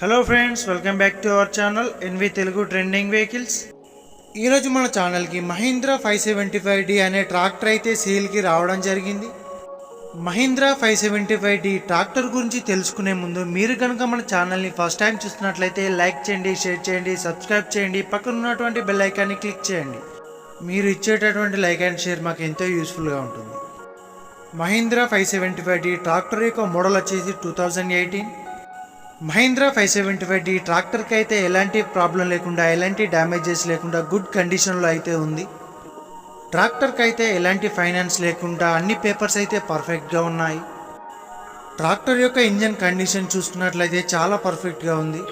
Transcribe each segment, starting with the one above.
Hello friends welcome back to our channel NV Telugu trending vehicles ఈరోజు మన ఛానల్కి Mahindra five seventy five D అనే tractor అయితే సేల్కి రావడం జరిగింది. Mahindra five seventy five D tractor గురించి తెలుసుకునే ముందు మీరు కనుక మన ఛానల్ని ఫస్ట్ టైం చూస్తున్నట్లయితే లైక్ చేయండి షేర్ చేయండి సబ్స్క్రైబ్ చేయండి పక్కన ఉన్నటువంటి బెల్ ఐకాన్ని క్లిక్ చేయండి. మీరు ఇచ్చేటటువంటి లైక్ అండ్ షేర్ మాకు ఎంతో యూస్ఫుల్గా ఉంటుంది. Mahindra five seventy five D tractor యొక్క మోడల్ వచ్చేసి two thousand eighteen Mahindra five seventy five D ట్రాక్టర్కి అయితే ఎలాంటి ప్రాబ్లం లేకుండా ఎలాంటి డ్యామేజెస్ లేకుండా గుడ్ కండిషన్లో అయితే ఉంది. ట్రాక్టర్కి అయితే ఎలాంటి ఫైనాన్స్ లేకుండా అన్ని పేపర్స్ అయితే పర్ఫెక్ట్గా ఉన్నాయి. ట్రాక్టర్ యొక్క ఇంజన్ కండిషన్ చూసుకున్నట్లయితే చాలా పర్ఫెక్ట్గా ఉంది.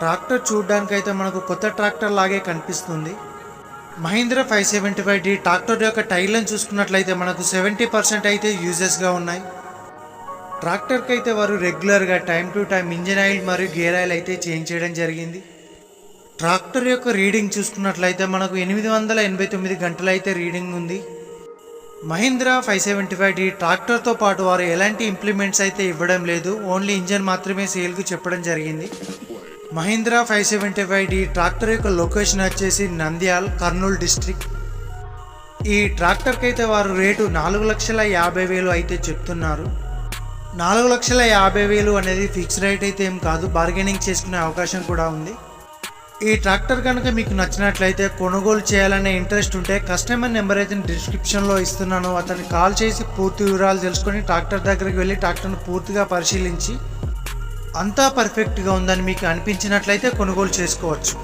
ట్రాక్టర్ చూడడానికైతే అయితే మనకు కొత్త ట్రాక్టర్ లాగే కనిపిస్తుంది. Mahindra five seventy five D tractor యొక్క టైర్లను చూసుకున్నట్లయితే మనకు సెవెంటీ పర్సెంట్ అయితే యూజెస్గా ఉన్నాయి. ట్రాక్టర్కి అయితే వారు రెగ్యులర్గా time to time engine oil మరియు గేర్ ఆయిల్ అయితే చేంజ్ చేయడం జరిగింది. ట్రాక్టర్ యొక్క రీడింగ్ చూసుకున్నట్లయితే మనకు ఎనిమిది వందల ఎనభై తొమ్మిది గంటలు అయితే రీడింగ్ ఉంది. Mahindra five seventy five D ట్రాక్టర్తో పాటు వారు ఎలాంటి ఇంప్లిమెంట్స్ అయితే ఇవ్వడం లేదు ఓన్లీ ఇంజన్ మాత్రమే సేల్కు చెప్పడం జరిగింది. Mahindra five seventy five D tractor యొక్క లొకేషన్ వచ్చేసి నంద్యాల్ కర్నూలు డిస్ట్రిక్ట్. ఈ ట్రాక్టర్కి అయితే వారు రేటు నాలుగు లక్షల యాభై వేలు అయితే చెప్తున్నారు. నాలుగు లక్షల యాభై వేలు అనేది ఫిక్స్ రేట్ అయితే ఏం కాదు. బార్గెనింగ్ చేసుకునే అవకాశం కూడా ఉంది. ఈ ట్రాక్టర్ కనుక మీకు నచ్చినట్లయితే కొనుగోలు చేయాలనే ఇంట్రెస్ట్ ఉంటే కస్టమర్ నెంబర్ అయితే డిస్క్రిప్షన్లో ఇస్తున్నాను. అతన్ని కాల్ చేసి పూర్తి వివరాలు తెలుసుకొని ట్రాక్టర్ దగ్గరికి వెళ్ళి ట్రాక్టర్ను పూర్తిగా పరిశీలించి అంతా పర్ఫెక్ట్గా ఉందని మీకు అనిపించినట్లయితే కొనుగోలు చేసుకోవచ్చు.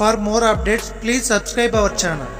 For more updates please subscribe our channel.